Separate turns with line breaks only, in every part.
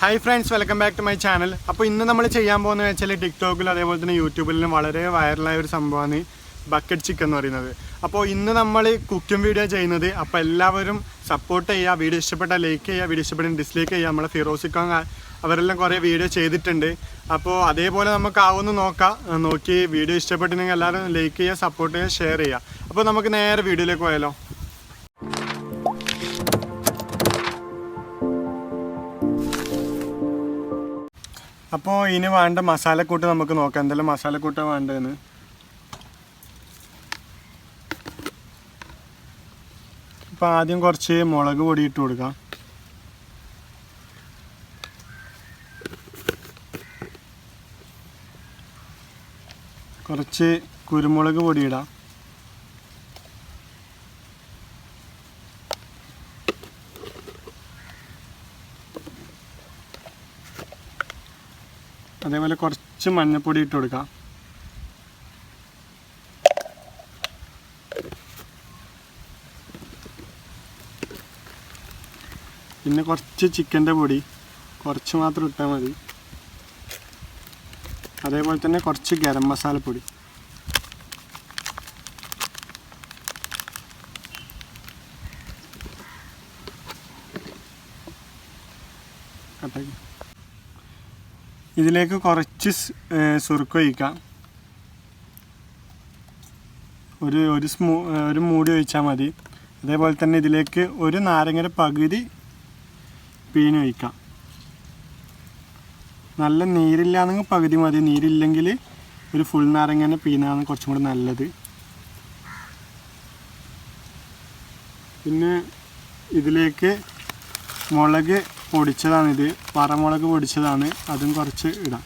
Hi friends welcome back to my channel അപ്പോൾ ഇന്ന് നമ്മൾ ചെയ്യാൻ പോകുന്നത് വെച്ചാൽ ടിക്ടോക്കിലും അതേപോലെ തന്നെ യൂട്യൂബിലും വളരെ വൈറലായ ഒരു സംഭവമാണ് ബക്കറ്റ് ചിക്കൻ എന്ന് പറയുന്നത്. അപ്പോൾ ഇന്ന് നമ്മൾ കുക്കിംഗ് വീഡിയോ ചെയ്യുന്നത് അപ്പോൾ എല്ലാവരും സപ്പോർട്ട് ചെയ്യുക വീഡിയോ ഇഷ്ടപ്പെട്ടാൽ ലൈക്ക് ചെയ്യുക വീഡിയോ ഇഷ്ടപ്പെട്ടാൽ ഡിസ്ലൈക്ക് ചെയ്യുക നമ്മളെ ഫിറോസിക്കാൻ അവരെല്ലാം കുറേ വീഡിയോ ചെയ്തിട്ടുണ്ട്. അപ്പോൾ അതേപോലെ നമുക്ക് ആവുമെന്ന് നോക്കാം. നോക്കി വീഡിയോ ഇഷ്ടപ്പെട്ടിട്ടുണ്ടെങ്കിൽ എല്ലാവരും ലൈക്ക് ചെയ്യുക സപ്പോർട്ട് ചെയ്യുക ഷെയർ ചെയ്യുക. അപ്പോൾ നമുക്ക് നേരെ വീഡിയോയിലേക്ക് പോയാലോ. അപ്പോൾ ഇനി വേണ്ട മസാലക്കൂട്ട് നമുക്ക് നോക്കാം. എന്തെല്ലാം മസാലക്കൂട്ടാണ് വേണ്ടതെന്ന് അപ്പോൾ ആദ്യം കുറച്ച് മുളക് പൊടി ഇട്ട് കൊടുക്കാം. കുറച്ച് കുരുമുളക് പൊടി ഇടാം. അതേപോലെ കുറച്ച് മഞ്ഞൾപ്പൊടി ഇട്ട് കൊടുക്കാം. പിന്നെ കുറച്ച് ചിക്കന്റെ പൊടി കുറച്ച് മാത്രം ഇട്ടാൽ മതി. അതേപോലെ തന്നെ കുറച്ച് ഗരം മസാലപ്പൊടി കട്ടാക്കി. ഇതിലേക്ക് കുറച്ച് സ്- സുറുക്ക് ഒഴിക്കാം. ഒരു ഒരു സ്മൂ ഒരു മൂടി ഒഴിച്ചാൽ മതി. അതേപോലെ തന്നെ ഇതിലേക്ക് ഒരു നാരങ്ങയുടെ പകുതി പിഴിഞ്ഞൊഴിക്കാം നല്ല നീരില്ലാന്നെങ്കിൽ പകുതി മതി. നീരില്ലെങ്കിൽ ഒരു ഫുൾ നാരങ്ങ തന്നെ പിഴിഞ്ഞാണ് കുറച്ചും കൂടി നല്ലത്. പിന്നെ ഇതിലേക്ക് മുളക് പൊടിച്ചതാണിത്. പറമുളക് പൊടിച്ചതാണ്. അതും കുറച്ച് ഇടാം.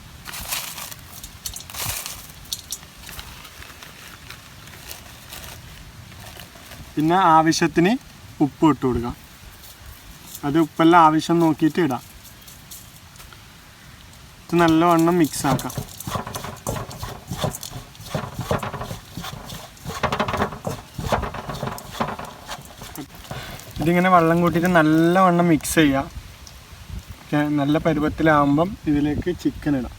പിന്നെ ആവശ്യത്തിന് ഉപ്പ് ഇട്ട് കൊടുക്കാം. അത് ഉപ്പെല്ലാം ആവശ്യം നോക്കിയിട്ട് ഇടാം. ഇത് നല്ലവണ്ണം മിക്സ് ആക്കാം. ഇതിങ്ങനെ വെള്ളം കൂട്ടിയിട്ട് നല്ലവണ്ണം മിക്സ് ചെയ്യാം. നല്ല പരുവത്തിലാവുമ്പം ഇതിലേക്ക് ചിക്കൻ ഇടാം.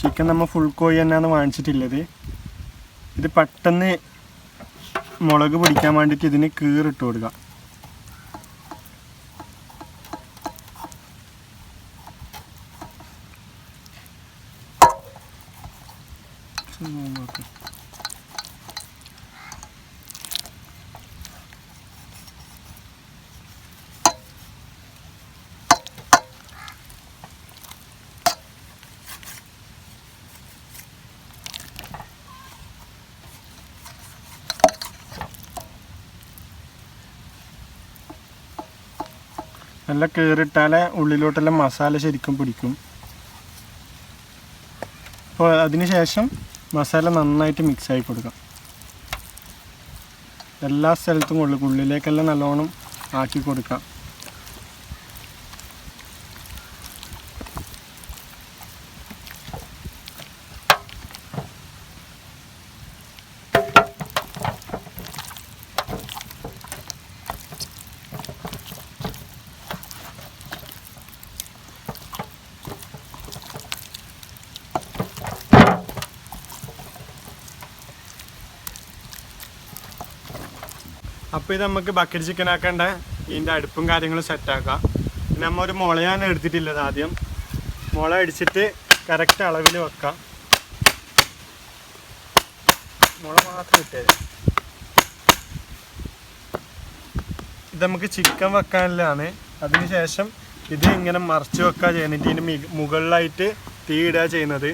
ചിക്കൻ നമ്മൾ ഫുൾ കോഴി തന്നെയാണ് വാങ്ങിച്ചിട്ടുള്ളത്. ഇത് പെട്ടെന്ന് മുളക് പിടിക്കാൻ വേണ്ടിയിട്ട് ഇതിന് കീറിട്ട് കൊടുക്കാം നോക്കാം നല്ല കീറിട്ടാലേ ഉള്ളിലോട്ടെല്ലാം മസാല ശരിക്കും പിടിക്കും. അപ്പോൾ അതിന് ശേഷം മസാല നന്നായിട്ട് മിക്സ് ആയി കൊടുക്കാം. എല്ലാ സ്ഥലത്തും ഉള്ളു ഉള്ളിലേക്കെല്ലാം നല്ലോണം ആക്കി കൊടുക്കാം. അപ്പോൾ ഇത് നമുക്ക് ബക്കറ്റ് ചിക്കൻ ആക്കേണ്ട. ഇതിന്റെ അടുപ്പും കാര്യങ്ങളും സെറ്റാക്കാം പിന്നെ നമ്മൾ ഒരു മുളയാണ് എടുത്തിട്ടില്ലത് ആദ്യം. മുള അടിച്ചിട്ട് കറക്റ്റ് അളവിൽ വെക്കാം. മുള മാത്രം ഇട്ടേ. ഇത് നമുക്ക് ചിക്കൻ വെക്കാനുള്ളതാണ് അതിനുശേഷം ഇത് ഇങ്ങനെ മറച്ച് വെക്കുക ചെയ്യുന്നത്. ഇതിന് മുകളിലായിട്ട് തീ ഇടുക ചെയ്യുന്നത്.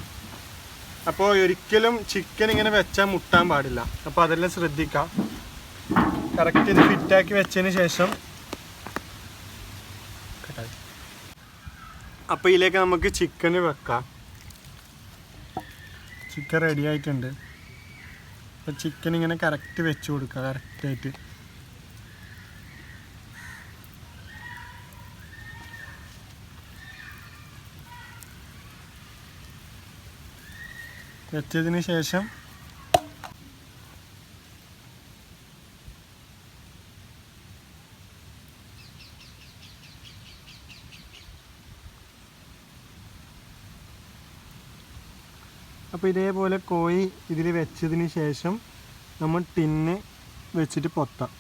അപ്പോൾ ഒരിക്കലും ചിക്കൻ ഇങ്ങനെ വെച്ചാൽ മുട്ടാൻ പാടില്ല. അപ്പോൾ അതെല്ലാം ശ്രദ്ധിക്കാം. കറക്റ്റ് ഇത് ഫിറ്റാക്കി വെച്ചതിന് ശേഷം അപ്പോൾ ഇതിലേക്ക് നമുക്ക് ചിക്കൻ വെക്കാം. ചിക്കൻ റെഡി ആയിട്ടുണ്ട്. അപ്പോൾ ചിക്കൻ ഇങ്ങനെ കറക്റ്റ് വെച്ച് കൊടുക്കുക കറക്റ്റായിട്ട് വെച്ചതിന് ശേഷം അപ്പോൾ ഇതേപോലെ കോഴി ഇതിൽ വെച്ചതിന് ശേഷം നമ്മൾ ടിന്ന് വെച്ചിട്ട് പൊത്താം.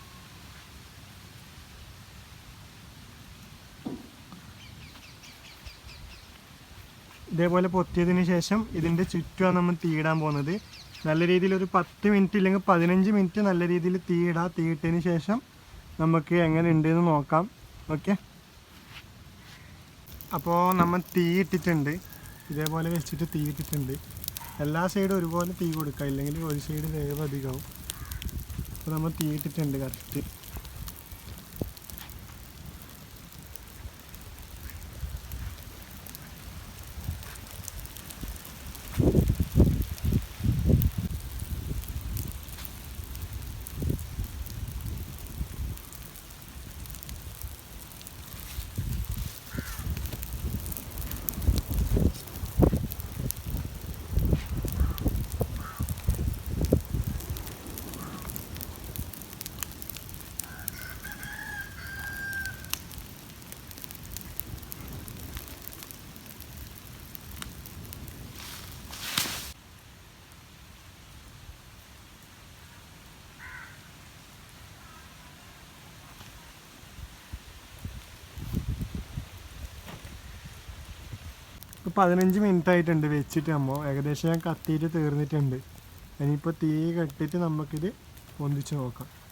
ഇതേപോലെ പൊത്തിയതിന് ശേഷം ഇതിന്റെ ചുറ്റുമാണ് നമ്മൾ തീയിടാൻ പോകുന്നത്. നല്ല രീതിയിൽ ഒരു പത്ത് മിനിറ്റ് ഇല്ലെങ്കിൽ പതിനഞ്ച് മിനിറ്റ് നല്ല രീതിയിൽ തീയിടാം തീയിട്ടതിന് ശേഷം നമുക്ക് എങ്ങനെ ഉണ്ടെന്ന് നോക്കാം. ഓക്കെ? അപ്പോൾ നമ്മൾ തീയിട്ടിട്ടുണ്ട്. ഇതേപോലെ വെച്ചിട്ട് തീ ഇട്ടിട്ടുണ്ട് എല്ലാ സൈഡും ഒരുപോലെ തീ കൊടുക്കുക ഇല്ലെങ്കിൽ ഒരു സൈഡ് വേവ് അധികമാവും. അപ്പോൾ നമ്മൾ തീ ഇട്ടിട്ടുണ്ട് കറക്റ്റ്. പതിനഞ്ച് മിനിറ്റ് ആയിട്ടുണ്ട്. വെച്ചിട്ട് നമ്മൾ ഏകദേശം ഞാൻ കത്തിയിട്ട് തീർന്നിട്ടുണ്ട്. ഇനിയിപ്പോൾ തീ കെട്ടിയിട്ട് നമുക്കിത് പൊന്തിച്ച് നോക്കാം.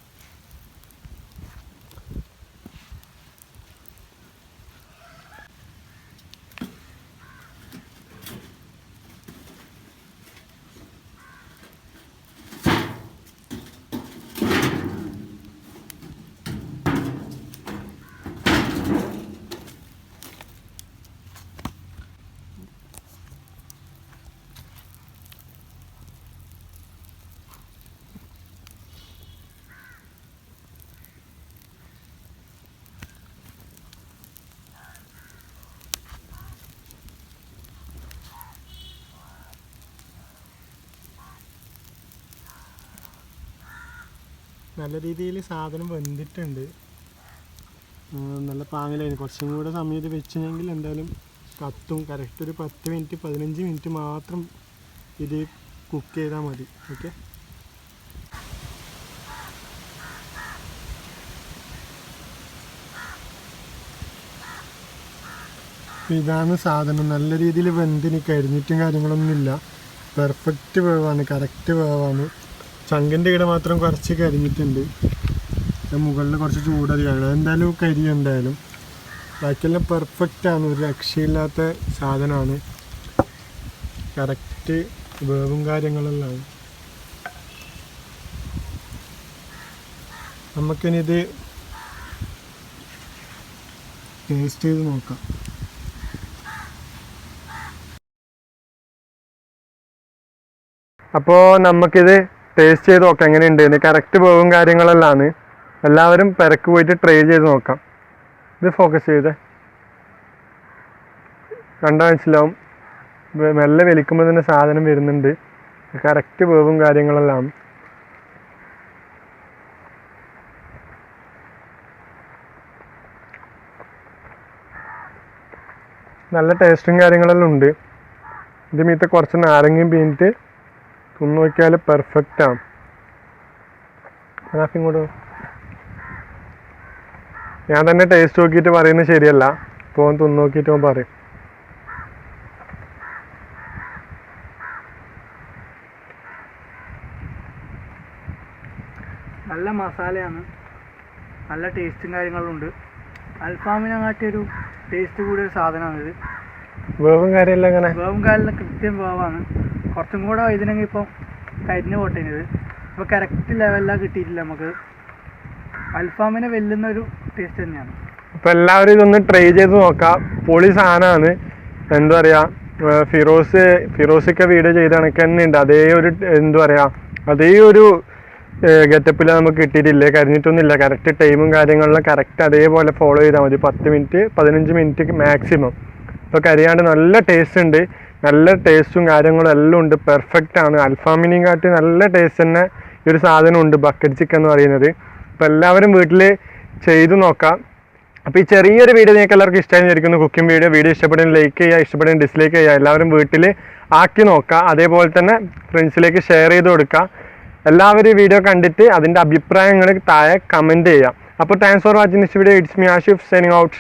നല്ല രീതിയിൽ സാധനം വെന്തിട്ടുണ്ട്. നല്ല പാങ്ങിലായിരുന്നു. കുറച്ചും കൂടെ സമയത്ത് വെച്ചിനെങ്കിൽ എന്തായാലും കത്തും കറക്റ്റ് ഒരു പത്ത് മിനിറ്റ് പതിനഞ്ച് മിനിറ്റ് മാത്രം ഇത് കുക്ക് ചെയ്താൽ മതി. ഓക്കെ ഇതാണ് സാധനം. നല്ല രീതിയിൽ വെന്തിന് കരിഞ്ഞിട്ടും കാര്യങ്ങളൊന്നുമില്ല. Perfect വേവാണ് correct വേവാണ്. ചങ്കിന്റെ ഇട മാത്രം കുറച്ച് കരിഞ്ഞിട്ടുണ്ട്. മുകളിൽ കുറച്ച് ചൂടധികമാണ് എന്തായാലും കരി എന്തായാലും. ബാക്കിയെല്ലാം പെർഫെക്റ്റ് ആണ്. ഒരു രക്ഷയില്ലാത്ത സാധനമാണ്. കറക്റ്റ് വേവും കാര്യങ്ങളെല്ലാം നമുക്കിനി ഇത് ടേസ്റ്റ് ചെയ്ത് നോക്കാം. അപ്പോൾ നമുക്കിത് ടേസ്റ്റ് ചെയ്ത് നോക്കാം എങ്ങനെയുണ്ട് കറക്റ്റ് വേവും കാര്യങ്ങളെല്ലാം എല്ലാവരും പെരക്ക് പോയിട്ട് ട്രൈ ചെയ്ത് നോക്കാം. ഇത് ഫോക്കസ് ചെയ്തേ. കണ്ടാൽ മനസ്സിലാവും. മെല്ലെ വലിക്കുമ്പോൾ തന്നെ സാധനം വരുന്നുണ്ട്. കറക്റ്റ് വേവും കാര്യങ്ങളെല്ലാം. നല്ല ടേസ്റ്റും കാര്യങ്ങളെല്ലാം ഉണ്ട്. ഇത് മീത്തെ കുറച്ച് നാരങ്ങയും പീഞ്ഞിട്ട് തിന്നു നോക്കിയാൽ പെർഫെക്റ്റ് ആണ് റാഫി ഇങ്ങോട്ട്. ഞാൻ തന്നെ ടേസ്റ്റ് നോക്കിയിട്ട് പറയുന്നത് ശരിയല്ല. ഇപ്പോൾ ഒന്ന് തിന്നു നോക്കിയിട്ട് ഞാൻ പറയും.
നല്ല മസാലയാണ്. നല്ല ടേസ്റ്റും കാര്യങ്ങളും ഉണ്ട്. അൽഫാമിനെ കാട്ടിയൊരു ടേസ്റ്റ് കൂടിയ ഒരു സാധനമാണിത്.
വേവും കാര്യമെല്ലാം അങ്ങനെ
വേവും കാര്യമല്ല കൃത്യം വേവാണ്. കുറച്ചും കൂടെ ഇതിനെങ്കിൽ ഇപ്പം കരിഞ്ഞു പോട്ടേനത്. ഇപ്പോൾ കറക്റ്റ് ലെവലിലാണ് കിട്ടിയിട്ടില്ല നമുക്ക്. അൽഫാമിനെ വെല്ലുന്ന ഒരു ടേസ്റ്റ് തന്നെയാണ്.
അപ്പോൾ എല്ലാവരും ഇതൊന്ന് ട്രൈ ചെയ്ത് നോക്കാം. പൊളി സാധനമാണ് എന്താ പറയുക ഫിറോസ് ഫിറോസൊക്കെ വീഡിയോ ചെയ്ത കണക്ക് തന്നെ ഉണ്ട് അതേ ഒരു എന്താ പറയുക അതേ ഒരു ഗെറ്റപ്പിൽ നമുക്ക് കിട്ടിയിട്ടില്ല? കരിഞ്ഞിട്ടൊന്നുമില്ല. കറക്റ്റ് ടൈമും കാര്യങ്ങളിലും കറക്റ്റ് അതേപോലെ ഫോളോ ചെയ്താൽ മതി. പത്ത് മിനിറ്റ് പതിനഞ്ച് മിനിറ്റ് മാക്സിമം ഇപ്പോൾ കരിയാണ്ട് നല്ല ടേസ്റ്റ് ഉണ്ട്. നല്ല ടേസ്റ്റും കാര്യങ്ങളും എല്ലാം ഉണ്ട്. പെർഫെക്റ്റ് ആണ്. അൽഫാമിനെയും കാട്ടി നല്ല ടേസ്റ്റ് തന്നെ ഈ ഒരു സാധനം ഉണ്ട് ബക്കറ്റ് ചിക്കൻ എന്ന് പറയുന്നത്. അപ്പോൾ എല്ലാവരും വീട്ടിൽ ചെയ്തു നോക്കാം. അപ്പോൾ ഈ ചെറിയൊരു വീഡിയോ നിങ്ങൾക്ക് എല്ലാവർക്കും ഇഷ്ടമായി വിചാരിക്കുന്നു. കുക്കിംഗ് വീഡിയോ വീഡിയോ ഇഷ്ടപ്പെടുന്ന ലൈക്ക് ചെയ്യുക ഇഷ്ടപ്പെടുന്ന ഡിസ്ലൈക്ക് ചെയ്യുക എല്ലാവരും വീട്ടിൽ ആക്കി നോക്കുക. അതേപോലെ തന്നെ ഫ്രണ്ട്സിലേക്ക് ഷെയർ ചെയ്ത് കൊടുക്കുക. എല്ലാവരും ഈ വീഡിയോ കണ്ടിട്ട് അതിന്റെ അഭിപ്രായങ്ങൾ താഴെ കമന്റ് ചെയ്യാം അപ്പോൾ thanks for watching this video it's me Ashif signing out